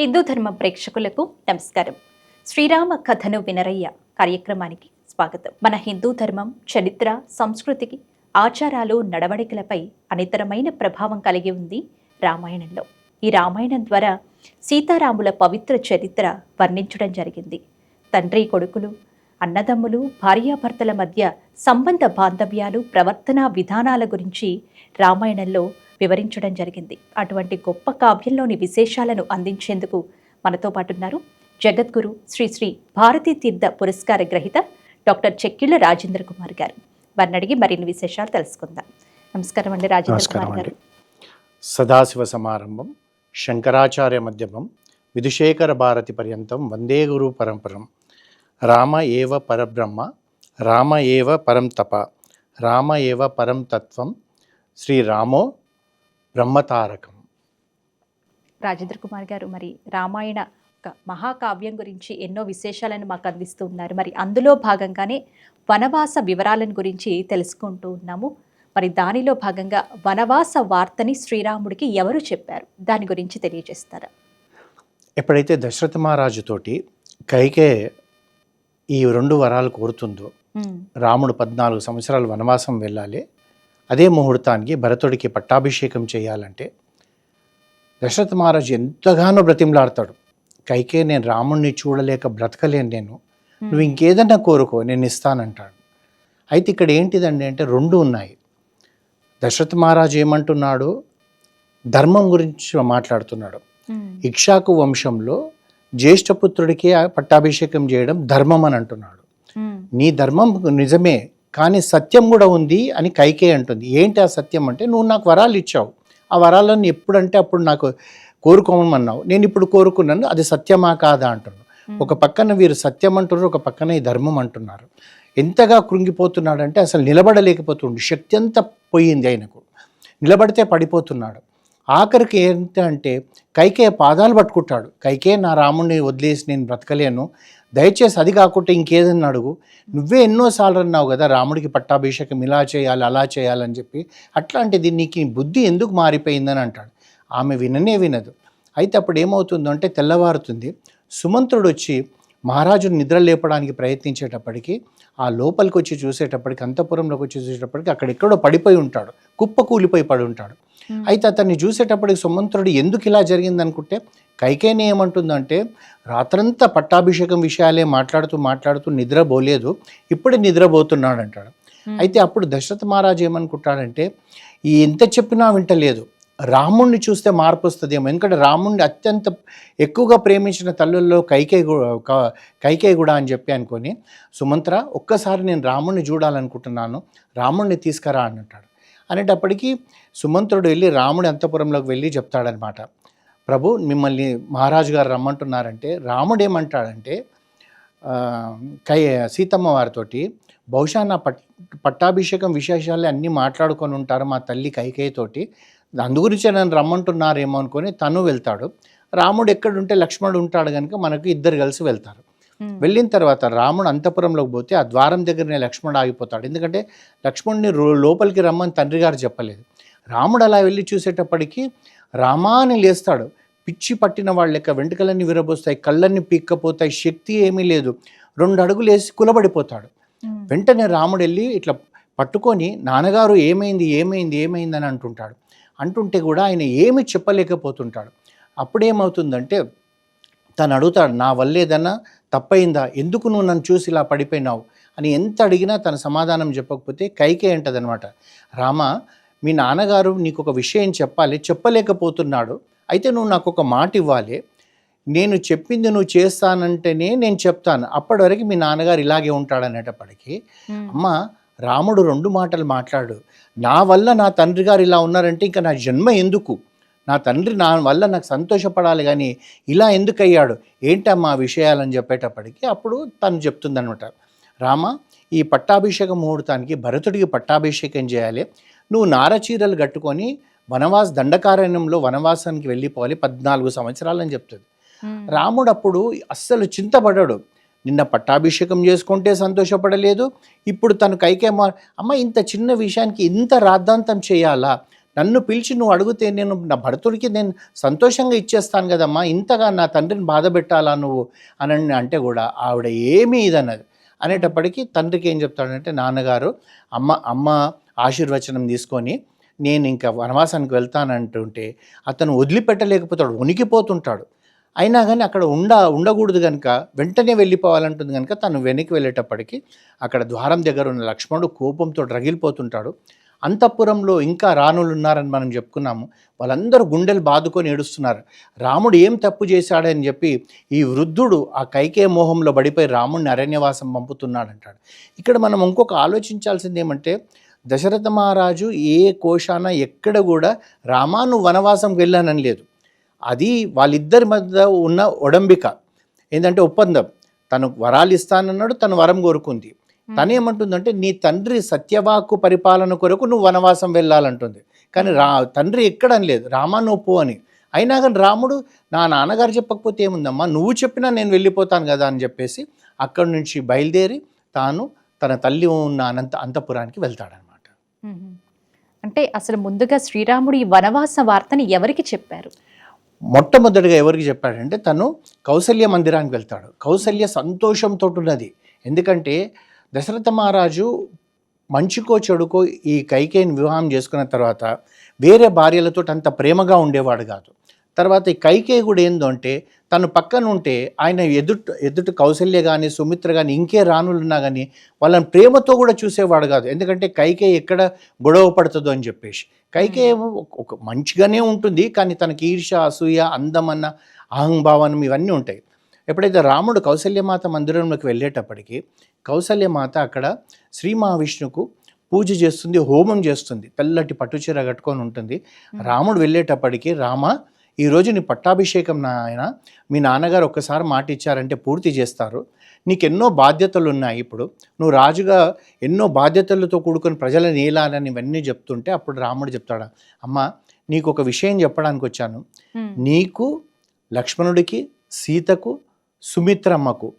హిందూ ధర్మ ప్రేక్షకులకు నమస్కారం. శ్రీరామ కథను వినరయ్య కార్యక్రమానికి స్వాగతం. మన హిందూ ధర్మం చరిత్ర సంస్కృతికి ఆచారాలు నడవడికలపై అనితరమైన ప్రభావం కలిగి ఉంది రామాయణంలో. ఈ రామాయణం ద్వారా సీతారాముల పవిత్ర చరిత్ర వర్ణించడం జరిగింది. తండ్రి కొడుకులు అన్నదమ్ములు భార్యాభర్తల మధ్య సంబంధ బాంధవ్యాలు ప్రవర్తనా విధానాల గురించి రామాయణంలో వివరించడం జరిగింది. అటువంటి గొప్ప కావ్యంలోని విశేషాలను అందించేందుకు మనతో పాటు ఉన్నారు జగద్గురు శ్రీ శ్రీ భారతీ తీర్థ పురస్కార గ్రహీత డాక్టర్ చెక్కిళ్ళ రాజేంద్ర కుమార్ గారు. వారిని అడిగి మరిన్ని విశేషాలు తెలుసుకుందాం. నమస్కారం అండి రాజేంద్ర కుమార్ గారు. సదాశివ సమారంభం శంకరాచార్య మధ్యమం విధుశేఖర భారతి పర్యంతం వందే గురు పరంపరం. రామ ఏవ పరబ్రహ్మ రామ ఏవ పరం తప రామ ఏవ పరం తత్వం శ్రీరామో బ్రహ్మతారకం. రాజేంద్ర కుమార్ గారు మరి రామాయణ మహాకావ్యం గురించి ఎన్నో విశేషాలను మాకు అందిస్తూ ఉన్నారు. మరి అందులో భాగంగానే వనవాస వివరాలను గురించి తెలుసుకుంటూ ఉన్నాము. మరి దానిలో భాగంగా వనవాస వార్తని శ్రీరాముడికి ఎవరు చెప్పారు? దాని గురించి తెలియజేస్తారా? ఎప్పుడైతే దశరథ మహారాజుతోటి కైకే ఈ రెండు వరాలు కోరుతుందో రాముడు పద్నాలుగు సంవత్సరాలు వనవాసం వెళ్ళాలి అదే ముహూర్తానికి భరతుడికి పట్టాభిషేకం చేయాలంటే దశరథ మహారాజు ఎంతగానో బ్రతిమలాడతాడు. కైకే నేను రాముణ్ణి చూడలేక బ్రతకలేను నేను. నువ్వు ఇంకేదన్నా కోరుకో నేను ఇస్తానంటాడు. అయితే ఇక్కడ ఏంటిదండి అంటే రెండు ఉన్నాయి. దశరథ మహారాజు ఏమంటున్నాడు? ధర్మం గురించి మాట్లాడుతున్నాడు. ఇక్షాకు వంశంలో జ్యేష్ఠపుత్రుడికి పట్టాభిషేకం చేయడం ధర్మం అని అంటున్నాడు. నీ ధర్మం నిజమే కానీ సత్యం కూడా ఉంది అని కైకే అంటుంది. ఏంటి ఆ సత్యం అంటే నువ్వు నాకు వరాలు ఇచ్చావు. ఆ వరాలను ఎప్పుడంటే అప్పుడు నాకు కోరుకోమన్నావు. నేను ఇప్పుడు కోరుకున్నాను అది సత్యమా కాదా? అంటున్నాను ఒక పక్కన వీరు సత్యం అంటున్నారు ఒక పక్కన ఈ ధర్మం అంటున్నారు. ఎంతగా కృంగిపోతున్నాడంటే అసలు నిలబడలేకపోతుండు. శక్తి అంతా పోయింది ఆయనకు. నిలబడితే పడిపోతున్నాడు. ఆఖరికి ఏంటంటే కైకే పాదాలు పట్టుకుంటాడు. కైకే నా రాముడిని వదిలేసి నేను బ్రతకలేను. దయచేసి అది కాకుండా ఇంకేదన్నా అడుగు. నువ్వే ఎన్నోసార్లు అన్నావు కదా రాముడికి పట్టాభిషేకం ఇలా చేయాలి అలా చేయాలని చెప్పి. అట్లాంటిది నీకు బుద్ధి ఎందుకు మారిపోయిందని అంటాడు. ఆమె విననే వినదు. అయితే అప్పుడు ఏమవుతుందంటే తెల్లవారుతుంది. సుమంత్రుడు వచ్చి మహారాజును నిద్ర లేపడానికి ప్రయత్నించేటప్పటికి ఆ లోపలికి వచ్చి చూసేటప్పటికి అంతఃపురంలోకి వచ్చి చూసేటప్పటికి అక్కడెక్కడో పడిపోయి ఉంటాడు. కుప్ప కూలిపోయి పడి ఉంటాడు. అయితే అతన్ని చూసేటప్పటికి సుమంత్రుడు ఎందుకు ఇలా జరిగింది అనుకుంటే కైకేని ఏమంటుందంటే రాత్రంతా పట్టాభిషేకం విషయాలే మాట్లాడుతూ మాట్లాడుతూ నిద్రపోలేదు ఇప్పుడే నిద్రపోతున్నాడు అంటాడు అయితే అప్పుడు దశరథ మహారాజు ఏమనుకుంటాడంటే ఈ ఎంత చెప్పినా వింటలేదు రాముణ్ణి చూస్తే మార్పు వస్తుందేమో ఎందుకంటే రాముణ్ణి అత్యంత ఎక్కువగా ప్రేమించిన తల్లుల్లో కైకే కైకే కూడా అని చెప్పి అనుకొని సుమంత్ర ఒక్కసారి నేను రాముణ్ణి చూడాలనుకుంటున్నాను రాముణ్ణి తీసుకురా అని అంటాడు అనేటప్పటికీ సుమంత్రుడు వెళ్ళి రాముడి అంతపురంలోకి వెళ్ళి చెప్తాడనమాట. ప్రభు మిమ్మల్ని మహారాజు గారు రమ్మంటున్నారంటే రాముడు ఏమంటాడంటే కై సీతమ్మ వారితోటి బహుశా నా పట్ పట్టాభిషేకం విశేషాలు అన్నీ మాట్లాడుకొని ఉంటారు మా తల్లి కైకేయతోటి. అందు గురించే నన్ను రమ్మంటున్నారేమో అనుకొని తను వెళ్తాడు. రాముడు ఎక్కడుంటే లక్ష్మణుడు ఉంటాడు కనుక మనకు ఇద్దరు కలిసి వెళ్తారు. వెళ్ళిన తర్వాత రాముడు అంతపురంలోకి పోతే ఆ ద్వారం దగ్గరనే లక్ష్మణుడు ఆగిపోతాడు. ఎందుకంటే లక్ష్మణుడిని లోపలికి రమ్మని తండ్రి గారు చెప్పలేదు. రాముడు అలా వెళ్ళి చూసేటప్పటికి రామాని లేస్తాడు. పిచ్చి పట్టిన వాళ్ళ లెక్క వెంట్రుకలన్నీ విరబోస్తాయి కళ్ళన్నీ పీక్కపోతాయి శక్తి ఏమీ లేదు. రెండు అడుగులు వేసి కులబడిపోతాడు. వెంటనే రాముడు వెళ్ళి ఇట్లా పట్టుకొని నాన్నగారు ఏమైంది ఏమైంది ఏమైంది అని అంటుంటాడు. అంటుంటే కూడా ఆయన ఏమి చెప్పలేకపోతుంటాడు. అప్పుడేమవుతుందంటే తను అడుగుతాడు నా వల్ల ఏదన్నా తప్పయిందా ఎందుకు నువ్వు నన్ను చూసి ఇలా పడిపోయినావు? అని ఎంత అడిగినా తన సమాధానం చెప్పకపోతే కైకే అంటదనమాట రామ మీ నాన్నగారు నీకు ఒక విషయం చెప్పాలి చెప్పలేకపోతున్నాడు. అయితే నువ్వు నాకు ఒక మాట ఇవ్వాలి. నేను చెప్పింది నువ్వు చేస్తానంటేనే నేను చెప్తాను. అప్పటి వరకు మీ నాన్నగారు ఇలాగే ఉంటాడు అనేటప్పటికీ అమ్మ రాముడు రెండు మాటలు మాట్లాడు. నా వల్ల నా తండ్రి గారు ఇలా ఉన్నారంటే ఇంకా నా జన్మ ఎందుకు? నా తండ్రి నా వల్ల నాకు సంతోషపడాలి కానీ ఇలా ఎందుకు అయ్యాడు ఏంటమ్మా విషయాలని చెప్పేటప్పటికి అప్పుడు తను చెప్తుందనమాట రామ ఈ పట్టాభిషేక ముహూర్తానికి భరతుడికి పట్టాభిషేకం చేయాలి. నువ్వు నారచీరలు కట్టుకొని వనవాస దండకారణ్యంలో వనవాసానికి వెళ్ళిపోవాలి పద్నాలుగు సంవత్సరాలని చెప్తుంది. రాముడు అప్పుడు అస్సలు చింతపడ్డాడు నిన్న పట్టాభిషేకం చేసుకుంటే సంతోషపడలేదు. ఇప్పుడు తను కైకేమ అమ్మ ఇంత చిన్న విషయానికి ఇంత రాద్ధాంతం చేయాలా? నన్ను పిలిచి నువ్వు అడిగితే నేను నా భర్తుడికి నేను సంతోషంగా ఇచ్చేస్తాను కదమ్మా ఇంతగా నా తండ్రిని బాధ పెట్టాలా నువ్వు? అని అంటే కూడా ఆవిడ ఏమీ ఇదన్నది అనేటప్పటికీ తండ్రికి ఏం చెప్తాడంటే నాన్నగారు అమ్మ అమ్మ ఆశీర్వచనం తీసుకొని నేను ఇంకా వనవాసానికి వెళ్తానంటుంటే అతను వదిలిపెట్టలేకపోతాడు ఉనికిపోతుంటాడు అయినా కానీ అక్కడ ఉండ ఉండకూడదు కనుక వెంటనే వెళ్ళిపోవాలంటుంది కనుక తను వెనక్కి వెళ్ళేటప్పటికి అక్కడ ద్వారం దగ్గర ఉన్న లక్ష్మణుడు కోపంతో రగిలిపోతుంటాడు. అంతఃపురంలో ఇంకా రాణులు ఉన్నారని మనం చెప్పుకున్నాము. వాళ్ళందరూ గుండెలు బాదుకొని ఏడుస్తున్నారు. రాముడు ఏం తప్పు చేశాడని చెప్పి ఈ వృద్ధుడు ఆ కైకే మోహంలో పడిపోయి రాముడిని అరణ్యవాసం పంపుతున్నాడంటాడు. ఇక్కడ మనం ఇంకొక ఆలోచించాల్సింది ఏమంటే దశరథ మహారాజు ఏ కోశాన ఎక్కడ కూడా రామాను వనవాసం వెళ్ళానని లేదు. అది వాళ్ళిద్దరి మధ్య ఉన్న ఒడంబిక. ఏంటంటే ఒప్పందం. తను వరాలు ఇస్తానన్నాడు తను వరం కోరుకుంది. తను ఏమంటుందంటే నీ తండ్రి సత్యవాక్కు పరిపాలన కొరకు నువ్వు వనవాసం వెళ్ళాలంటుంది. కానీ రా తండ్రి ఎక్కడని లేదు. రామా నువ్వు పో అని. అయినా కానీ రాముడు నా నాన్నగారు చెప్పకపోతే ఏముందమ్మా? నువ్వు చెప్పినా నేను వెళ్ళిపోతాను కదా అని చెప్పేసి అక్కడి నుంచి బయలుదేరి తాను తన తల్లి ఉన్న అనంత అంతపురానికి వెళ్తాడనమాట. అంటే అసలు ముందుగా శ్రీరాముడు ఈ వనవాస వార్తని ఎవరికి చెప్పారు? మొట్టమొదటిగా ఎవరికి చెప్పాడంటే తను కౌసల్య మందిరానికి వెళ్తాడు. కౌసల్య సంతోషంతో ఉన్నది. ఎందుకంటే దశరథ మహారాజు మంచికో చెడుకో ఈ కైకేయిని వివాహం చేసుకున్న తర్వాత వేరే భార్యలతో అంత ప్రేమగా ఉండేవాడు కాదు. తర్వాత ఈ కైకేయి కూడా ఏందో అంటే తను పక్కన ఉంటే ఆయన ఎదుట ఎదుట కౌసల్య కానీ సుమిత్ర కానీ ఇంకే రాణులు ఉన్నా కానీ వాళ్ళని ప్రేమతో కూడా చూసేవాడు కాదు. ఎందుకంటే కైకేయి ఎక్కడ గొడవ పడుతుందో అని చెప్పేసి. కైకేయి ఏమో ఒక- మంచిగానే ఉంటుంది కానీ తనకి ఈర్ష అసూయ అందమన్న అహంభావనం ఇవన్నీ ఉంటాయి. ఎప్పుడైతే రాముడు కౌసల్యమాత మందిరంలోకి వెళ్ళేటప్పటికి కౌసల్యమాత అక్కడ శ్రీ మహావిష్ణుకు పూజ చేస్తుంది హోమం చేస్తుంది. తెల్లటి పట్టుచీర కట్టుకొని ఉంటుంది. రాముడు వెళ్ళేటప్పటికి రామ ఈరోజు నీ పట్టాభిషేకం నాయన. మీ నాన్నగారు ఒక్కసారి మాట ఇచ్చారంటే పూర్తి చేస్తారు. నీకు ఎన్నో బాధ్యతలు ఉన్నాయి ఇప్పుడు. నువ్వు రాజుగా ఎన్నో బాధ్యతలతో కూడుకొని ప్రజలను ఏలాలని ఇవన్నీ చెప్తుంటే అప్పుడు రాముడు చెప్తాడు అమ్మ నీకు ఒక విషయం చెప్పడానికి వచ్చాను. నీకు లక్ష్మణుడికి సీతకు సుమిత్రమ్మకు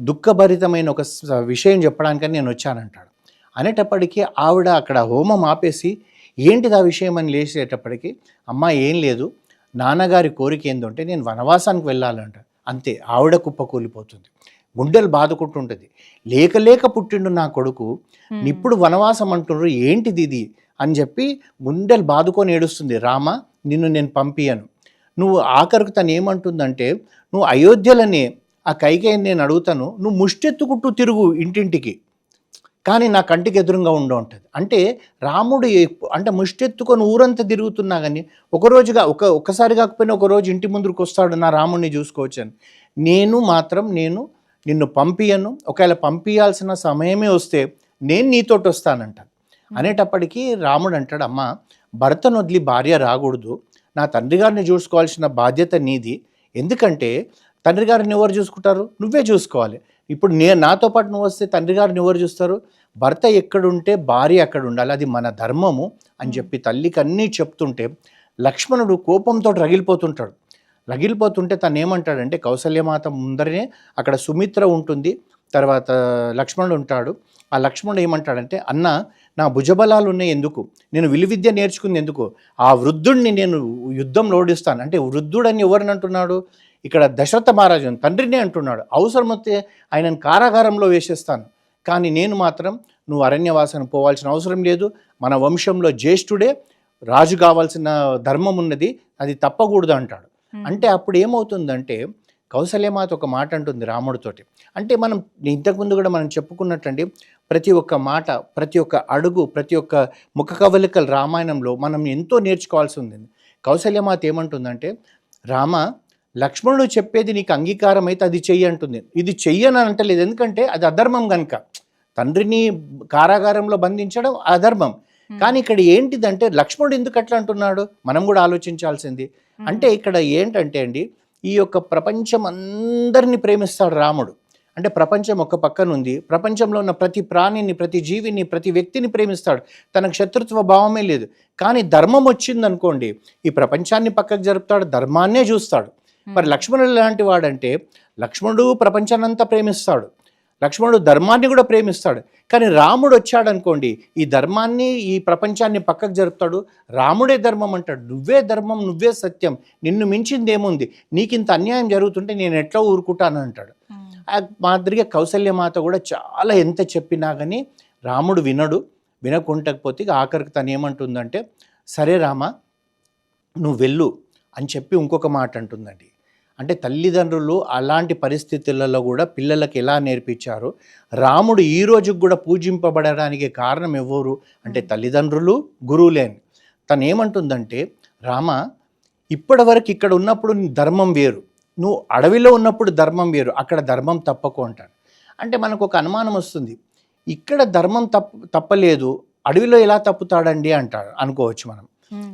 దుఃఖభరితమైన ఒక విషయం చెప్పడానికని నేను వచ్చానంటాడు. అనేటప్పటికీ ఆవిడ అక్కడ హోమం ఆపేసి ఏంటిది ఆ విషయం అని లేచేటప్పటికి అమ్మ ఏం లేదు నాన్నగారి కోరిక ఏందంటే నేను వనవాసానికి వెళ్ళాలంట. అంతే ఆవిడ కుప్పకూలిపోతుంది గుండెలు బాదుకుంటుంటుంది. లేక లేక పుట్టిండు నా కొడుకు. ఇప్పుడు వనవాసం అంటున్నారు ఏంటిది ఇది? అని చెప్పి గుండెలు బాదుకొని ఏడుస్తుంది రామ నిన్ను నేను పంపియను నువ్వు ఆఖరికి తను ఏమంటుందంటే నువ్వు అయోధ్యలనే ఆ కైకేయి నేను అడుగుతాను నువ్వు ముష్టెత్తుకుంటూ తిరుగు ఇంటింటికి కానీ నా కంటికి ఎదురుగా ఉండ ఉంటుంది అంటే రాముడు అంటే ముష్టెత్తుకొని ఊరంతా తిరుగుతున్నా కానీ ఒక రోజుగా ఒక ఒక్కసారి కాకపోయినా ఒక రోజు ఇంటి ముందుకు వస్తాడు నా రాముడిని చూసుకోవచ్చు అని. నేను మాత్రం నేను నిన్ను పంపియను ఒకవేళ పంపించాల్సిన సమయమే వస్తే నేను నీతోటి వస్తానంట. అనేటప్పటికీ రాముడు అంటాడు అమ్మ భర్తను వదిలి భార్య రాకూడదు. నా తండ్రి గారిని చూసుకోవాల్సిన బాధ్యత నీది. ఎందుకంటే తండ్రి గారిని ఎవరు చూసుకుంటారు? నువ్వే చూసుకోవాలి. ఇప్పుడు నే నాతో పాటు నువ్వు వస్తే తండ్రి గారిని ఎవరు చూస్తారు? భర్త ఎక్కడుంటే భార్య అక్కడ ఉండాలి అది మన ధర్మము అని చెప్పి తల్లికి అన్నీ చెప్తుంటే లక్ష్మణుడు కోపంతో రగిలిపోతుంటాడు. రగిలిపోతుంటే తను ఏమంటాడంటే కౌసల్యమాత ముందరనే అక్కడ సుమిత్ర ఉంటుంది. తర్వాత లక్ష్మణుడు ఉంటాడు. ఆ లక్ష్మణుడు ఏమంటాడంటే అన్న నా భుజబలాలు ఉన్నాయి ఎందుకు? నేను విలువిద్య నేర్చుకుంది ఎందుకు? ఆ వృద్ధుడిని నేను యుద్ధంలో ఓడిస్తాను. అంటే వృద్ధుడని ఎవరిని అంటున్నాడు? ఇక్కడ దశరథ మహారాజు తండ్రినే అంటున్నాడు. అవసరమైతే ఆయనను కారాగారంలో వేసేస్తాను. కానీ నేను మాత్రం నువ్వు అరణ్యవాసన పోవాల్సిన అవసరం లేదు. మన వంశంలో జ్యేష్ఠుడే రాజు కావాల్సిన ధర్మం ఉన్నది. అది తప్పకూడదు అంటాడు. అంటే అప్పుడు ఏమవుతుందంటే కౌసల్యమాత ఒక మాట అంటుంది రాముడితోటి. అంటే మనం ఇంతకుముందు కూడా మనం చెప్పుకున్నట్టండి ప్రతి ఒక్క మాట ప్రతి ఒక్క అడుగు ప్రతి ఒక్క ముఖ కవలికలు రామాయణంలో మనం ఎంతో నేర్చుకోవాల్సి ఉంది. కౌసల్యమాత ఏమంటుందంటే రామ లక్ష్మణుడు చెప్పేది నీకు అంగీకారం అయితే అది చెయ్యి అంటుంది. ఇది చెయ్యని అంటలేదు. ఎందుకంటే అది అధర్మం కనుక తండ్రిని కారాగారంలో బంధించడం అధర్మం. కానీ ఇక్కడ ఏంటిదంటే లక్ష్మణుడు ఎందుకు అట్లా అంటున్నాడు? మనం కూడా ఆలోచించాల్సింది. అంటే ఇక్కడ ఏంటంటే అండి ఈ యొక్క ప్రపంచం అందరినీ ప్రేమిస్తాడు రాముడు. అంటే ప్రపంచం ఒక పక్కన ఉంది. ప్రపంచంలో ఉన్న ప్రతి ప్రాణిని ప్రతి జీవిని ప్రతి వ్యక్తిని ప్రేమిస్తాడు. తనకు శత్రుత్వ భావమే లేదు. కానీ ధర్మం వచ్చింది అనుకోండి ఈ ప్రపంచాన్ని పక్కకు జరుపుతాడు ధర్మాన్నే చూస్తాడు. మరి లక్ష్మణుడు లాంటి వాడంటే లక్ష్మణుడు ప్రపంచాన్నంతా ప్రేమిస్తాడు. లక్ష్మణుడు ధర్మాన్ని కూడా ప్రేమిస్తాడు. కానీ రాముడు వచ్చాడు అనుకోండి ఈ ధర్మాన్ని ఈ ప్రపంచాన్ని పక్కకు జరుపుతాడు. రాముడే ధర్మం అంటాడు. నువ్వే ధర్మం నువ్వే సత్యం. నిన్ను మించింది ఏముంది? నీకు ఇంత అన్యాయం జరుగుతుంటే నేను ఎట్లా ఊరుకుంటాను అంటాడు. ఆ మాదిరిగా కౌసల్యమాత కూడా చాలా ఎంత చెప్పినా కానీ రాముడు వినడు. వినకుంటకపోతే ఆఖరికి తను ఏమంటుందంటే సరే రామ నువ్వు వెళ్ళు అని చెప్పి ఇంకొక మాట అంటుందండి. అంటే తల్లిదండ్రులు అలాంటి పరిస్థితులలో కూడా పిల్లలకి ఎలా నేర్పించారు? రాముడు ఈ రోజుకి కూడా పూజింపబడడానికి కారణం ఎవరు? అంటే తల్లిదండ్రులు గురువులేని. తను ఏమంటుందంటే రామ ఇప్పటి వరకు ఇక్కడ ఉన్నప్పుడు ధర్మం వేరు. నువ్వు అడవిలో ఉన్నప్పుడు ధర్మం వేరు. అక్కడ ధర్మం తప్పకు అంటాడు. అంటే మనకు ఒక అనుమానం వస్తుంది. ఇక్కడ ధర్మం తప్ప తప్పలేదు. అడవిలో ఎలా తప్పుతాడండి అంటాడు అనుకోవచ్చు మనం.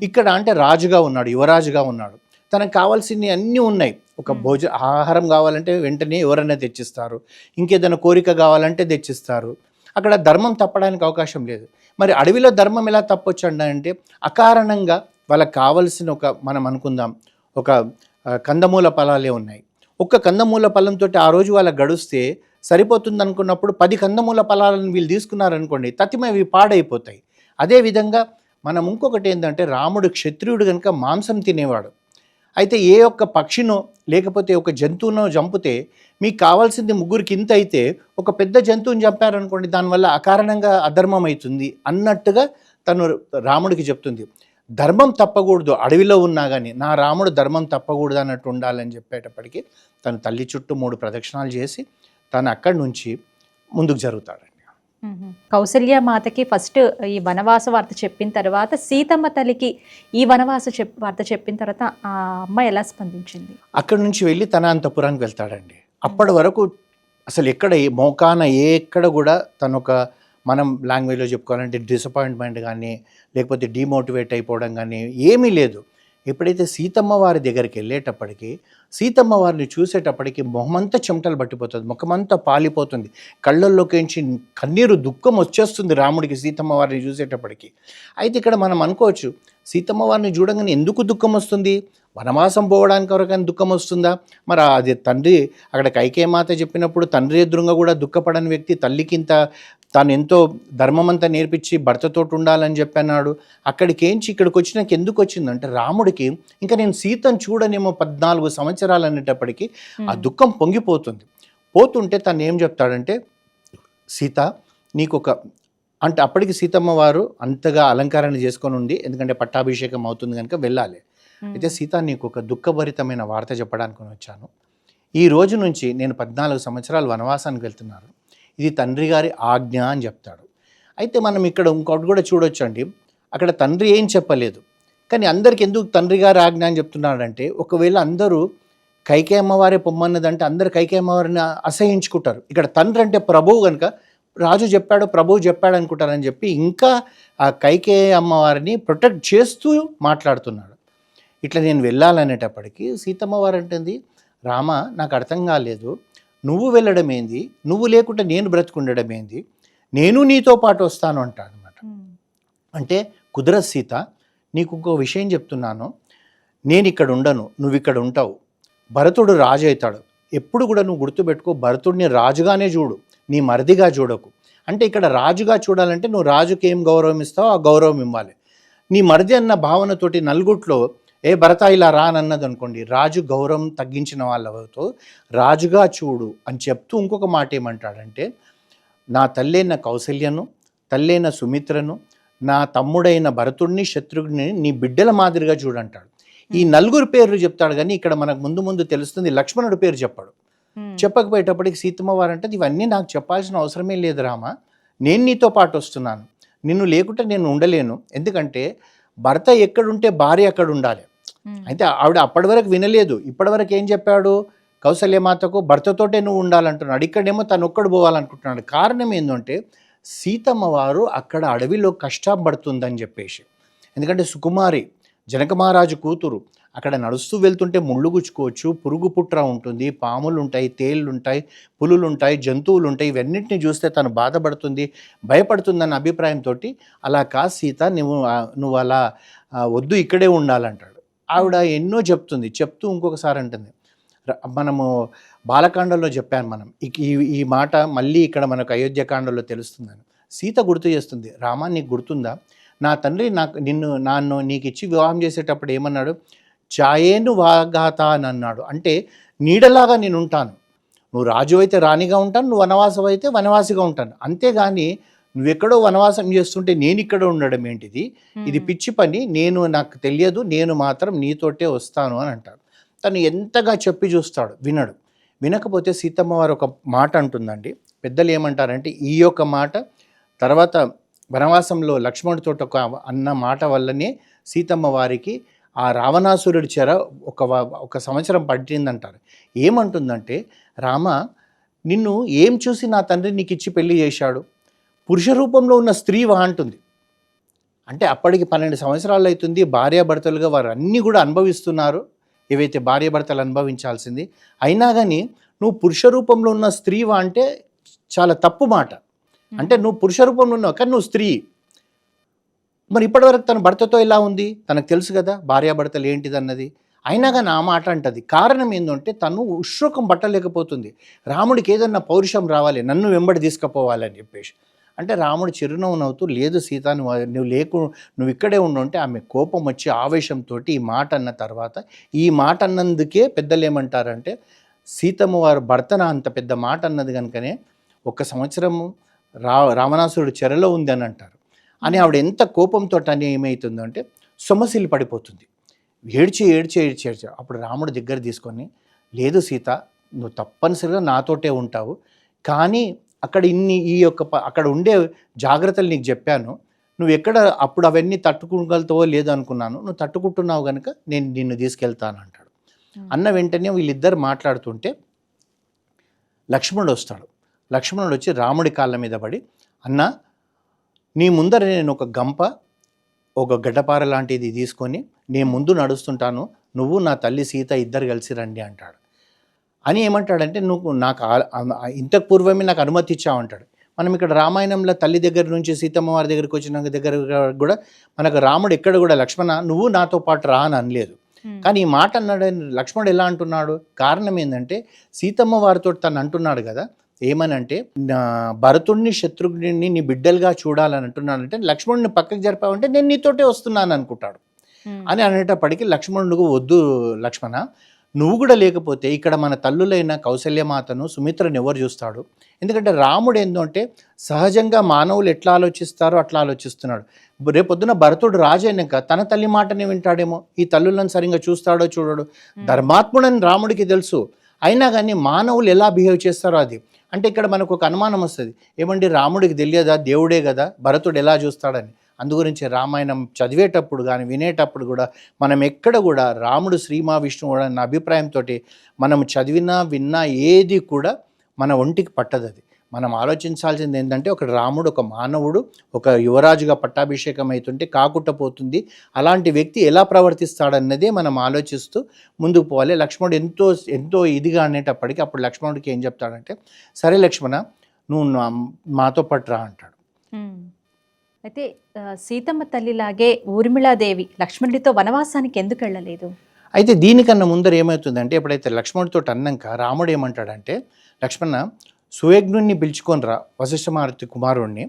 ఇక్కడ అంటే రాజుగా ఉన్నాడు యువరాజుగా ఉన్నాడు. తనకు కావాల్సినవి అన్నీ ఉన్నాయి. ఒక Hmm. భోజ ఆహారం కావాలంటే వెంటనే ఎవరైనా తెచ్చిస్తారు. ఇంకేదైనా కోరిక కావాలంటే తెచ్చిస్తారు. అక్కడ ధర్మం తప్పడానికి అవకాశం లేదు. మరి అడవిలో ధర్మం ఎలా తప్పొచ్చు అంటే అకారణంగా వాళ్ళకి కావలసిన ఒక మనం అనుకుందాం ఒక కందమూల ఫలాలే ఉన్నాయి. ఒక్క కందమూల ఫలంతో ఆ రోజు వాళ్ళకి గడుస్తే సరిపోతుంది అనుకున్నప్పుడు పది కందమూల ఫలాలను వీళ్ళు తీసుకున్నారనుకోండి తతిమవి పాడైపోతాయి. అదేవిధంగా మనం ఇంకొకటి ఏంటంటే రాముడు క్షత్రియుడు కనుక మాంసం తినేవాడు. అయితే ఏ ఒక్క పక్షినో లేకపోతే ఒక జంతువునో చంపితే మీకు కావాల్సింది ముగ్గురికి ఇంత అయితే ఒక పెద్ద జంతువుని చంపారనుకోండి దానివల్ల అకారణంగా అధర్మం అవుతుంది అన్నట్టుగా తను రాముడికి చెప్తుంది. ధర్మం తప్పకూడదు అడవిలో ఉన్నా కానీ నా రాముడు ధర్మం తప్పకూడదు అన్నట్టు ఉండాలని చెప్పేటప్పటికీ తను తల్లి చుట్టూ మూడు ప్రదక్షిణాలు చేసి తను అక్కడి నుంచి ముందుకు జరుగుతాడు. కౌసల్య మాతకి ఫస్ట్ ఈ వనవాస వార్త చెప్పిన తర్వాత సీతమ్మ తల్లికి ఈ వనవాస చెప్ వార్త చెప్పిన తర్వాత ఆ అమ్మ ఎలా స్పందించింది? అక్కడి నుంచి వెళ్ళి తన అంతపురానికి వెళ్తాడండి. అప్పటి వరకు అసలు ఎక్కడ ఏ మోకాన ఏ ఎక్కడ కూడా తను ఒక మనం లాంగ్వేజ్లో చెప్పుకోవాలంటే డిసప్పాయింట్మెంట్ కానీ లేకపోతే డిమోటివేట్ అయిపోవడం కానీ ఏమీ లేదు. ఎప్పుడైతే సీతమ్మ వారి దగ్గరికి వెళ్ళేటప్పటికి సీతమ్మ వారిని చూసేటప్పటికి మొహమంతా చెమటలు పట్టిపోతుంది ముఖమంతా పాలిపోతుంది. కళ్ళల్లోకించి కన్నీరు దుఃఖం వచ్చేస్తుంది రాముడికి సీతమ్మ వారిని చూసేటప్పటికి. అయితే ఇక్కడ మనం అనుకోవచ్చు సీతమ్మ వారిని చూడగానే ఎందుకు దుఃఖం వస్తుంది? వనవాసం పోవడానికి ఎవరికైనా దుఃఖం వస్తుందా? మరి అది తండ్రి అక్కడ కైకేయమాత చెప్పినప్పుడు తండ్రి ఎదురుగా కూడా దుఃఖపడని వ్యక్తి తల్లికింత తాను ఎంతో ధర్మమంతా నేర్పించి భర్తతోటి ఉండాలని చెప్పన్నాడు. అక్కడికి ఏంచి ఇక్కడికి వచ్చినాక ఎందుకు వచ్చిందంటే రాముడికి ఇంకా నేను సీతను చూడనేమో పద్నాలుగు సంవత్సరాలు అనేటప్పటికీ ఆ దుఃఖం పొంగిపోతుంది. పోతుంటే తను ఏం చెప్తాడంటే సీత నీకు ఒక అంటే అప్పటికి సీతమ్మ వారు అంతగా అలంకరణ చేసుకొని ఉంది ఎందుకంటే పట్టాభిషేకం అవుతుంది కనుక వెళ్ళాలి. అయితే సీత నీకు ఒక దుఃఖభరితమైన వార్త చెప్పడానికి వచ్చాను. ఈ రోజు నుంచి నేను పద్నాలుగు సంవత్సరాలు వనవాసానికి వెళ్తున్నాను. ఇది తండ్రి గారి ఆజ్ఞ అని చెప్తాడు. అయితే మనం ఇక్కడ ఇంకోటి కూడా చూడొచ్చండి. అక్కడ తండ్రి ఏం చెప్పలేదు. కానీ అందరికి ఎందుకు తండ్రి గారి ఆజ్ఞ అని చెప్తున్నాడంటే ఒకవేళ అందరూ కైకే అమ్మవారే పొమ్మన్నదంటే అందరు కైకే అమ్మవారిని అసహించుకుంటారు. ఇక్కడ తండ్రి అంటే ప్రభువు కనుక రాజు చెప్పాడు ప్రభువు చెప్పాడు అనుకుంటారని చెప్పి ఇంకా ఆ కైకే అమ్మవారిని ప్రొటెక్ట్ చేస్తూ మాట్లాడుతున్నాడు. ఇట్లా నేను వెళ్ళాలనేటప్పటికీ సీతమ్మవారు అంటుంది రామ నాకు అర్థం కాలేదు. నువ్వు వెళ్ళడం ఏంది నువ్వు లేకుంటే నేను బ్రతుకుండడం ఏంది నేను నీతో పాటు వస్తాను అంటాడు అనమాట అంటే కుదరదు సీత నీకు ఇంకో విషయం చెప్తున్నాను. నేను ఇక్కడ ఉండను నువ్వు ఇక్కడ ఉంటావు. భరతుడు రాజు అవుతాడు. ఎప్పుడు కూడా నువ్వు గుర్తుపెట్టుకో భరతుడిని రాజుగానే చూడు నీ మరిదిగా చూడకు. అంటే ఇక్కడ రాజుగా చూడాలంటే నువ్వు రాజుకి ఏం గౌరవం ఇస్తావో ఆ గౌరవం ఇవ్వాలి. నీ మరిది అన్న భావనతోటి నలుగుట్లో ఏ భరత ఇలా రానన్నది అనుకోండి రాజు గౌరవం తగ్గించిన వాళ్ళతో రాజుగా చూడు అని చెప్తూ ఇంకొక మాట ఏమంటాడంటే నా తల్లైన కౌసల్యను తల్లైన సుమిత్రను నా తమ్ముడైన భరతుడిని శత్రుఘ్ని నీ బిడ్డల మాదిరిగా చూడంటాడు ఈ నలుగురు పేర్లు చెప్తాడు కానీ ఇక్కడ మనకు ముందు ముందు తెలుస్తుంది లక్ష్మణుడి పేరు చెప్పాడు. చెప్పకపోయేటప్పటికి సీతమ్మ వారు అంటే ఇవన్నీ నాకు చెప్పాల్సిన అవసరమే లేదు రామ నేను నీతో పాటు వస్తున్నాను. నిన్ను లేకుంటే నేను ఉండలేను. ఎందుకంటే భర్త ఎక్కడుంటే భార్య అక్కడ ఉండాలి. అయితే ఆవిడ అప్పటి వరకు వినలేదు. ఇప్పటి వరకు ఏం చెప్పాడు? కౌసల్యమాతకు భర్తతోటే నువ్వు ఉండాలంటున్నాడు. ఇక్కడేమో తను ఒక్కడు పోవాలనుకుంటున్నాడు. కారణం ఏంటంటే సీతమ్మ వారు అక్కడ అడవిలో కష్టపడుతుందని చెప్పేసి. ఎందుకంటే సుకుమారి జనక మహారాజు కూతురు అక్కడ నడుస్తూ వెళ్తుంటే ముళ్ళు గుచ్చుకోవచ్చు పురుగు పుట్ర ఉంటుంది పాములు ఉంటాయి తేళ్ళు ఉంటాయి పులులు ఉంటాయి జంతువులు ఉంటాయి ఇవన్నింటినీ చూస్తే తను బాధపడుతుంది భయపడుతుందన్న అభిప్రాయంతో అలా కా సీత నువ్వు నువ్వు అలా వద్దు ఇక్కడే ఉండాలంటాడు. ఆవిడ ఎన్నో చెప్తుంది. చెప్తూ ఇంకొకసారి అంటుంది. మనము బాలకాండంలో చెప్పాను మనం. ఈ ఈ మాట మళ్ళీ ఇక్కడ మనకు అయోధ్యకాండంలో తెలుస్తుందని. సీత గుర్తు చేస్తుంది. రామా నీకు గుర్తుందా? నా తండ్రి నాకు నిన్ను నన్ను నీకు ఇచ్చి వివాహం చేసేటప్పుడు ఏమన్నాడు? ఛాయేను వాగాత అని అన్నాడు. అంటే నీడలాగా నేను ఉంటాను. నువ్వు రాజు అయితే రాణిగా ఉంటాను నువ్వు వనవాసం అయితే వనవాసిగా ఉంటాను. అంతేగాని నువ్వెక్కడో వనవాసం చేస్తుంటే నేను ఇక్కడ ఉండడం ఏంటిది? ఇది పిచ్చి పని నేను నాకు తెలియదు నేను మాత్రం నీతోటే వస్తాను అని అంటాడు. తను ఎంతగా చెప్పి చూస్తాడు వినడు. వినకపోతే సీతమ్మ వారు ఒక మాట అంటుందండి. పెద్దలు ఏమంటారంటే ఈ యొక్క మాట తర్వాత వనవాసంలో లక్ష్మణుడితో ఒక అన్న మాట వల్లనే సీతమ్మ వారికి ఆ రావణాసురుడి చెర ఒక ఒక సంవత్సరం పట్టిందంటారు. ఏమంటుందంటే రామ నిన్ను ఏం చూసి నా తండ్రి నీకు ఇచ్చి పెళ్ళి చేశాడు? పురుష రూపంలో ఉన్న స్త్రీవా అంటుంది. అంటే అప్పటికి పన్నెండు సంవత్సరాలు అవుతుంది. భార్యాభర్తలుగా వారు అన్నీ కూడా అనుభవిస్తున్నారు. ఏవైతే భార్యాభర్తలు అనుభవించాల్సింది. అయినా కానీ నువ్వు పురుష రూపంలో ఉన్న స్త్రీవా అంటే చాలా తప్పు మాట. అంటే నువ్వు పురుష రూపంలో ఉన్నావు. కానీ నువ్వు స్త్రీ. మరి ఇప్పటివరకు తన భర్తతో ఎలా ఉంది? తనకు తెలుసు కదా భార్యాభర్తలు ఏంటిది అన్నది. అయినా కానీ ఆ మాట అంటది. కారణం ఏంటంటే తను ఉష్ణకం పట్టలేకపోతుంది. రాముడికి ఏదన్నా పౌరుషం రావాలి. నన్ను వెంబడి తీసుకుపోవాలని చెప్పేసి. అంటే రాముడు చిరునవ్వు నవ్వుతూ లేదు సీత నువ్వు నువ్వు లేకు నువ్వు ఇక్కడే ఉండుంటే ఆమె కోపం వచ్చి ఆవేశంతో ఈ మాట అన్న తర్వాత ఈ మాట అన్నందుకే పెద్దలు ఏమంటారంటే సీతమ్మ వారు భర్తన? అంత పెద్ద మాట అన్నది కనుకనే ఒక సంవత్సరం రా రావణాసురుడు చెరలో ఉంది అని అంటారు. అని ఆవిడ ఎంత కోపంతో అని ఏమవుతుందంటే సొమ్మసిల్లి పడిపోతుంది. ఏడ్చి ఏడ్చి ఏడ్చి ఏడ్చి అప్పుడు రాముడు దగ్గర తీసుకొని లేదు సీత నువ్వు తప్పనిసరిగా నాతోటే ఉంటావు. కానీ అక్కడ ఇన్ని ఈ యొక్క అక్కడ ఉండే జాగ్రత్తలు నీకు చెప్పాను. నువ్వు ఎక్కడ అప్పుడు అవన్నీ తట్టుకోగలుగుతావో లేదో అనుకున్నాను. నువ్వు తట్టుకుంటున్నావు కనుక నేను నిన్ను తీసుకెళ్తాను అంటాడు అన్న వెంటనే వీళ్ళిద్దరు మాట్లాడుతుంటే లక్ష్మణుడు వస్తాడు. లక్ష్మణుడు వచ్చి రాముడి కాళ్ళ మీద పడి అన్న నీ ముందర నేను ఒక గంప ఒక గడ్డపార లాంటిది తీసుకొని నేను ముందు నడుస్తుంటాను. నువ్వు నా తల్లి సీత ఇద్దరు కలిసి రండి అంటాడు. అని ఏమంటాడంటే నువ్వు నాకు ఇంతకు పూర్వమే నాకు అనుమతి ఇచ్చావంటాడు మనం ఇక్కడ రామాయణంలో తల్లి దగ్గర నుంచి సీతమ్మ వారి దగ్గరికి వచ్చిన దగ్గర కూడా మనకు రాముడు ఎక్కడ కూడా లక్ష్మణ నువ్వు నాతో పాటు రా అని అనలేదు. కానీ ఈ మాట అన్నాడు లక్ష్మణుడు ఎలా అంటున్నాడు? కారణం ఏంటంటే సీతమ్మ వారితో తను అంటున్నాడు కదా ఏమనంటే భరతుడిని శత్రుఘ్ని నీ బిడ్డలుగా చూడాలని అంటున్నాడంటే లక్ష్మణుడిని పక్కకి జరిపావంటే నేను నీతోటే వస్తున్నాను అనుకుంటాడు. అని అనేటప్పటికీ లక్ష్మణుడు వద్దు లక్ష్మణ నువ్వు కూడా లేకపోతే ఇక్కడ మన తల్లులైన కౌశల్యమాతను సుమిత్రను ఎవరు చూస్తాడు? ఎందుకంటే రాముడు ఏంటంటే సహజంగా మానవులు ఎట్లా ఆలోచిస్తారో అట్లా ఆలోచిస్తున్నాడు. రేపొద్దున భరతుడు రాజు అయినాక తన తల్లి మాటనే వింటాడేమో? ఈ తల్లులను సరిగ్గా చూస్తాడో చూడడు? ధర్మాత్ముడని రాముడికి తెలుసు. అయినా కానీ మానవులు ఎలా బిహేవ్ చేస్తారో అది. అంటే ఇక్కడ మనకు ఒక అనుమానం వస్తుంది. ఏమండి రాముడికి తెలియదా? దేవుడే కదా? భరతుడు ఎలా చూస్తాడని. అందుగురించి రామాయణం చదివేటప్పుడు కానీ వినేటప్పుడు కూడా మనం ఎక్కడ కూడా రాముడు శ్రీ మహావిష్ణువు కూడా నా అభిప్రాయంతో మనం చదివినా విన్నా ఏది కూడా మన ఒంటికి పట్టదు అది మనం ఆలోచించాల్సింది ఏంటంటే ఒక రాముడు ఒక మానవుడు ఒక యువరాజుగా పట్టాభిషేకం అవుతుంటే కాకుండా పోతుంది. అలాంటి వ్యక్తి ఎలా ప్రవర్తిస్తాడన్నదే మనం ఆలోచిస్తూ ముందుకు పోవాలి. లక్ష్మణుడు ఎంతో ఎంతో ఇదిగా అనేటప్పటికీ అప్పుడు లక్ష్మణుడికి ఏం చెప్తాడంటే సరే లక్ష్మణ నువ్వు మాతో పాటు రా అంటాడు. అయితే సీతమ్మ తల్లిలాగే ఊర్మిళాదేవి లక్ష్మణుడితో వనవాసానికి ఎందుకు వెళ్ళలేదు? అయితే దీనికన్నా ముందర ఏమవుతుందంటే ఎప్పుడైతే లక్ష్మణుడితో అన్నాక రాముడు ఏమంటాడంటే లక్ష్మణ సుయజ్ఞుణ్ణి పిలుచుకొని రా వశిష్ఠమారుతి కుమారుణ్ణి.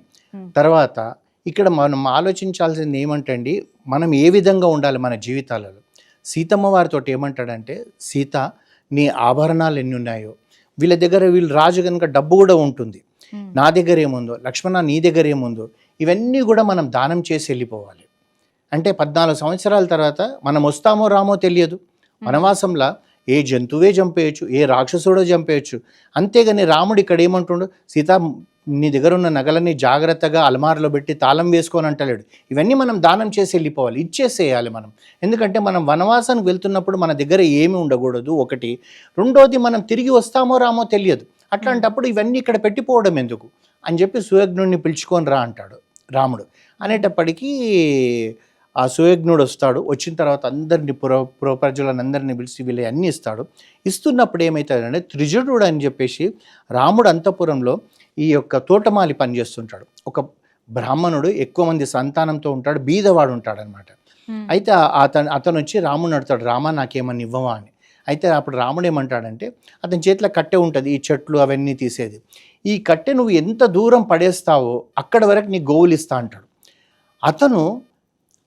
తర్వాత ఇక్కడ మనం ఆలోచించాల్సింది ఏమంటండి మనం ఏ విధంగా ఉండాలి మన జీవితాలలో? సీతమ్మ వారితో ఏమంటాడంటే సీత నీ ఆభరణాలు ఎన్ని ఉన్నాయో వీళ్ళ దగ్గర వీళ్ళు రాజు కనుక డబ్బు కూడా ఉంటుంది. నా దగ్గర ఏముందో? లక్ష్మణ నీ దగ్గర ఏముందో? ఇవన్నీ కూడా మనం దానం చేసి వెళ్ళిపోవాలి. అంటే పద్నాలుగు సంవత్సరాల తర్వాత మనం వస్తామో రామో తెలియదు. వనవాసంలో ఏ జంతువే చంపేయచ్చు ఏ రాక్షసుడో చంపేయచ్చు. అంతేగాని రాముడు ఇక్కడ ఏమంటుండు? సీత నీ దగ్గర ఉన్న నగలని జాగ్రత్తగా అలమారలో పెట్టి తాళం వేసుకొని అంటలేడు. ఇవన్నీ మనం దానం చేసి వెళ్ళిపోవాలి. ఇచ్చేసేయాలి మనం. ఎందుకంటే మనం వనవాసానికి వెళ్తున్నప్పుడు మన దగ్గర ఏమి ఉండకూడదు. ఒకటి. రెండోది మనం తిరిగి వస్తామో రామో తెలియదు. అట్లాంటప్పుడు ఇవన్నీ ఇక్కడ పెట్టిపోవడం ఎందుకు? అని చెప్పి సుయజ్ఞుడిని పిలుచుకొని రా అంటాడు. రాముడు. అనేటప్పటికీ ఆ సుయజ్ఞుడు వస్తాడు. వచ్చిన తర్వాత అందరిని పుర పురప్రజలను అందరిని పిలిచి వీళ్ళు అన్నీ ఇస్తాడు. ఇస్తున్నప్పుడు ఏమవుతుందంటే త్రిజటుడు అని చెప్పేసి రాముడు అంతపురంలో ఈ యొక్క తోటమాలి పనిచేస్తుంటాడు ఒక బ్రాహ్మణుడు ఎక్కువ మంది సంతానంతో ఉంటాడు బీదవాడు ఉంటాడు అనమాట. అయితే అతను అతను వచ్చి రాముని అడుగుతాడు రామా నాకేమన్నా ఇవ్వవా? అని. అయితే అప్పుడు రాముడు ఏమంటాడంటే అతని చేతిలో కట్టె ఉంటుంది ఈ చెట్లు అవన్నీ తీసేది. ఈ కట్టె నువ్వు ఎంత దూరం పడేస్తావో అక్కడ వరకు నీ గోవులు ఇస్తా అంటాడు. అతను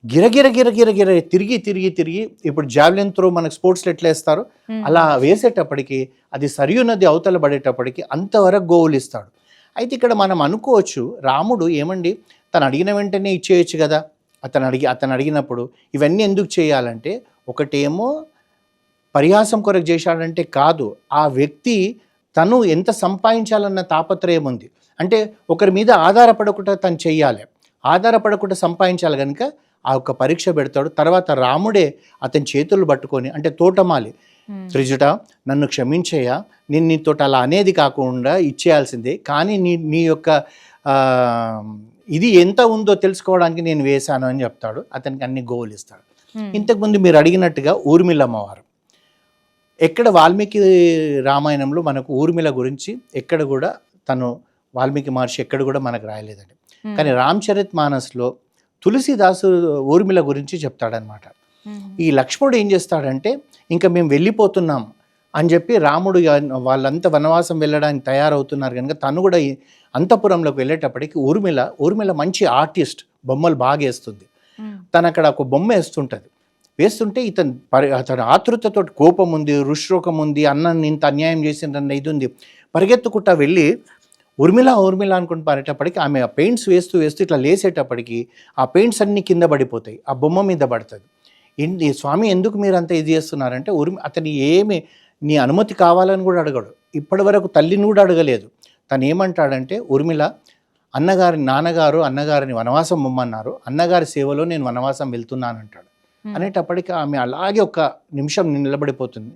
గిరగిర గిరగిర గిర తిరిగి తిరిగి తిరిగి ఇప్పుడు జావ్లిన్ త్రో మనకు స్పోర్ట్స్లో ఎట్లా వేస్తారు? అలా వేసేటప్పటికి అది సరియు నది అవతల పడేటప్పటికి అంతవరకు గోవులు ఇస్తాడు. అయితే ఇక్కడ మనం అనుకోవచ్చు రాముడు ఏమండి తను అడిగిన వెంటనే ఇచ్చేయచ్చు కదా. అతను అడిగి అతను అడిగినప్పుడు ఇవన్నీ ఎందుకు చేయాలంటే ఒకటేమో పరిహాసం కొరకు చేశాడంటే కాదు. ఆ వ్యక్తి తను ఎంత సంపాదించాలన్న తాపత్రయం ఉంది. అంటే ఒకరి మీద ఆధారపడకుండా తను చెయ్యాలి. ఆధారపడకుండా సంపాదించాలి కనుక ఆ యొక్క పరీక్ష పెడతాడు. తర్వాత రాముడే అతని చేతులు పట్టుకొని అంటే తోటమాలి. త్రిజుట నన్ను క్షమించయ్యా. నేను నీతో అలా అనేది కాకుండా ఇచ్చేయాల్సిందే. కానీ నీ నీ యొక్క ఇది ఎంత ఉందో తెలుసుకోవడానికి నేను వేశాను అని చెప్తాడు. అతనికి అన్ని గోవులు ఇస్తాడు. ఇంతకుముందు మీరు అడిగినట్టుగా ఊర్మిళ అమ్మవారు ఎక్కడ వాల్మీకి రామాయణంలో మనకు ఊర్మిళ గురించి ఎక్కడ కూడా తను వాల్మీకి మహర్షి ఎక్కడ కూడా మనకు రాయలేదండి. కానీ రామ్ చరిత్ మానస్లో తులసిదాసు ఊర్మిళ గురించి చెప్తాడనమాట ఈ లక్ష్మణుడు ఏం చేస్తాడంటే ఇంకా మేము వెళ్ళిపోతున్నాం అని చెప్పి రాముడు వాళ్ళంతా వనవాసం వెళ్ళడానికి తయారవుతున్నారు కనుక తను కూడా ఈ అంతఃపురంలోకి వెళ్ళేటప్పటికి ఊర్మిళ ఊర్మిళ మంచి ఆర్టిస్ట్ బొమ్మలు బాగా వేస్తుంది. తను అక్కడ ఒక బొమ్మ వేస్తుంటుంది. వేస్తుంటే ఇతను పరి అతను ఆతృతతో కోపం ఉంది రుష్రోకం ఉంది అన్న ఇంత అన్యాయం చేసిందన్న ఇది ఉంది పరిగెత్తుకుంటా వెళ్ళి ఉర్మిళ ఉర్మిళ అనుకుని పారేటప్పటికి ఆమె ఆ పెయింట్స్ వేస్తూ వేస్తూ ఇట్లా లేసేటప్పటికి ఆ పెయింట్స్ అన్నీ కింద పడిపోతాయి. ఆ బొమ్మ మీద పడుతుంది. ఏంటి స్వామి ఎందుకు మీరు అంత ఇది చేస్తున్నారంటే ఉర్మి అతని ఏమి నీ అనుమతి కావాలని కూడా అడగడు. ఇప్పటి వరకు తల్లిని కూడా అడగలేదు. తను ఏమంటాడంటే ఉర్మిళ అన్నగారి నాన్నగారు అన్నగారిని వనవాసం పొమ్మన్నారు అన్నగారి సేవలో నేను వనవాసం వెళ్తున్నాను అంటాడు అనేటప్పటికి ఆమె అలాగే ఒక నిమిషం నిలబడిపోతుంది.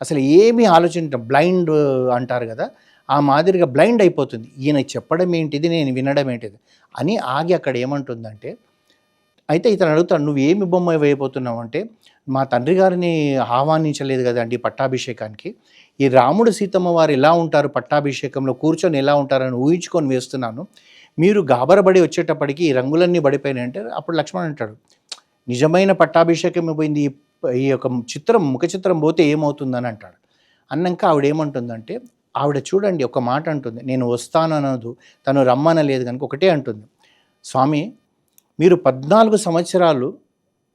అసలు ఏమీ ఆలోచించ బ్లైండ్ అంటారు కదా ఆ మాదిరిగా బ్లైండ్ అయిపోతుంది. ఈయన చెప్పడం ఏంటిది నేను వినడం ఏంటిది అని ఆగి అక్కడ ఏమంటుందంటే అయితే ఇతను అడుగుతాడు నువ్వు ఏమి బొమ్మ వేయబోతున్నావు అంటే మా తండ్రి గారిని ఆహ్వానించలేదు కదండి పట్టాభిషేకానికి. ఈ రాముడు సీతమ్మ వారు ఎలా ఉంటారు పట్టాభిషేకంలో కూర్చొని ఎలా ఉంటారని ఊహించుకొని వేస్తున్నాను. మీరు గాబరబడి వచ్చేటప్పటికి ఈ రంగులన్నీ పడిపోయినాయి. అంటే అప్పుడు లక్ష్మణ్ అంటాడు నిజమైన పట్టాభిషేకం పోయింది ఈ- ఈ యొక్క చిత్రం ముఖ చిత్రం పోతే ఏమవుతుందని అంటాడు. అన్నాక ఆవిడ ఏమంటుందంటే ఆవిడ చూడండి ఒక మాట అంటుంది నేను వస్తాను అనదు తను రమ్మనలేదు కనుక ఒకటే అంటుంది. స్వామి మీరు పద్నాలుగు సంవత్సరాలు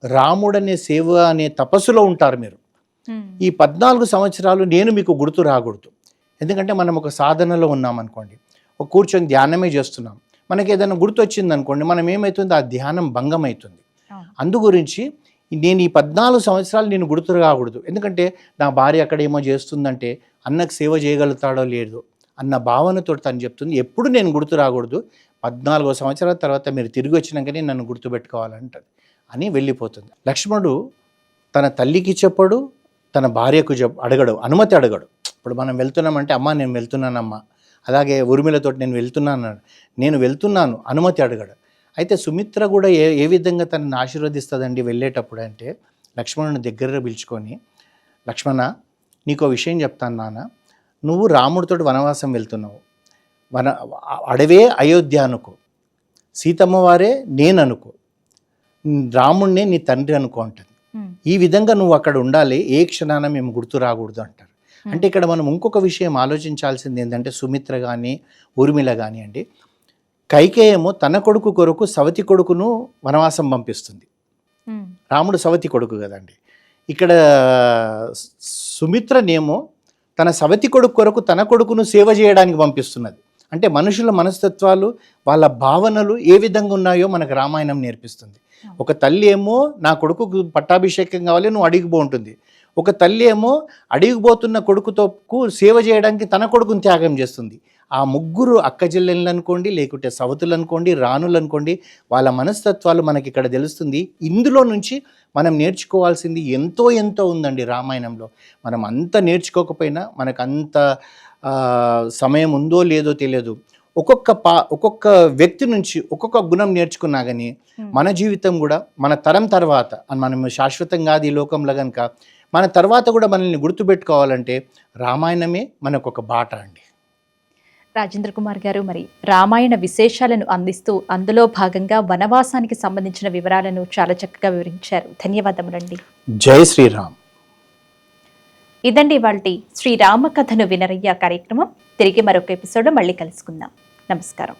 రాముడనే సేవ అనే తపస్సులో ఉంటారు మీరు. ఈ పద్నాలుగు సంవత్సరాలు నేను మీకు గుర్తు రాకూడదు. ఎందుకంటే మనం ఒక సాధనలో ఉన్నాం అనుకోండి ఒక కూర్చొని ధ్యానమే చేస్తున్నాం. మనకి ఏదైనా గుర్తు వచ్చింది అనుకోండి మనం ఏమవుతుంది ఆ ధ్యానం భంగం అవుతుంది అందు గురించి నేను ఈ పద్నాలుగు సంవత్సరాలు నేను గుర్తు రాకూడదు ఎందుకంటే నా భార్య అక్కడ ఏమో చేస్తుందంటే అన్నకు సేవ చేయగలుగుతాడో లేదు అన్న భావనతో తను చెప్తుంది. ఎప్పుడు నేను గుర్తు రాకూడదు. పద్నాలుగో సంవత్సరాల తర్వాత మీరు తిరిగి వచ్చినాకనే నన్ను గుర్తుపెట్టుకోవాలంటది అని వెళ్ళిపోతుంది. లక్ష్మణుడు తన తల్లికి చెప్పడు తన భార్యకు చెప్ అడగడు అనుమతి అడగడు. ఇప్పుడు మనం వెళ్తున్నామంటే అమ్మ నేను వెళ్తున్నానమ్మా. అలాగే ఉర్మిలతో నేను వెళ్తున్నాను నేను వెళ్తున్నాను. అనుమతి అడగడు. అయితే సుమిత్ర కూడా ఏ ఏ విధంగా తనని ఆశీర్వదిస్తుందండి వెళ్ళేటప్పుడు అంటే లక్ష్మణుని దగ్గర పిలుచుకొని లక్ష్మణ నీకు విషయం చెప్తాను నాన్న. నువ్వు రాముడితోటి వనవాసం వెళ్తున్నావు. వన అడవే అయోధ్య అనుకో. సీతమ్మ వారే నేను అనుకో రాముణ్ణే నీ తండ్రి అనుకో అంటుంది. ఈ విధంగా నువ్వు అక్కడ ఉండాలి ఏ క్షణాన మేము గుర్తు రాకూడదు అంటారు. అంటే ఇక్కడ మనం ఇంకొక విషయం ఆలోచించాల్సింది ఏంటంటే సుమిత్ర కానీ ఊర్మిళ కానివ్వండి కైకేయేమో తన కొడుకు కొరకు సవతి కొడుకును వనవాసం పంపిస్తుంది. రాముడు సవతి కొడుకు కదండి. ఇక్కడ సుమిత్రనేమో తన సవతి కొడుకు కొరకు తన కొడుకును సేవ చేయడానికి పంపిస్తున్నది. అంటే మనుషుల మనస్తత్వాలు వాళ్ళ భావనలు ఏ విధంగా ఉన్నాయో మనకు రామాయణం నేర్పిస్తుంది. ఒక తల్లి ఏమో నా కొడుకుకు పట్టాభిషేకం కావాలి నువ్వు అడిగిపో ఉంటుంది ఒక తల్లి ఏమో అడిగిపోతున్న కొడుకుతో కు- సేవ చేయడానికి తన కొడుకుని త్యాగం చేస్తుంది. ఆ ముగ్గురు అక్క చెల్లెళ్ళు అనుకోండి లేకుంటే సవతులు అనుకోండి రాణులు అనుకోండి వాళ్ళ మనస్తత్వాలు మనకి ఇక్కడ తెలుస్తుంది. ఇందులో నుంచి మనం నేర్చుకోవాల్సింది ఎంతో ఎంతో ఉందండి రామాయణంలో. మనం అంత నేర్చుకోకపోయినా మనకు అంత సమయం ఉందో లేదో తెలియదు. ఒక్కొక్క పా ఒక్కొక్క వ్యక్తి నుంచి ఒక్కొక్క గుణం నేర్చుకున్నా కానీ మన జీవితం కూడా మన తరం తర్వాత అని మనం శాశ్వతం కాదు ఈ లోకంలో కనుక మన తర్వాత కూడా మనల్ని గుర్తుపెట్టుకోవాలంటే రామాయణమే మనకు ఒక బాట అండి. రాజేంద్ర కుమార్ గారు మరి రామాయణ విశేషాలను అందిస్తూ అందులో భాగంగా వనవాసానికి సంబంధించిన వివరాలను చాలా చక్కగా వివరించారు. ధన్యవాదములండి. జై శ్రీరామ్. ఇదండి వాళ్ళ శ్రీరామ కథను వినరయ్య కార్యక్రమం. తిరిగి మరొక ఎపిసోడ్ మళ్ళీ కలుసుకుందాం. నమస్కారం.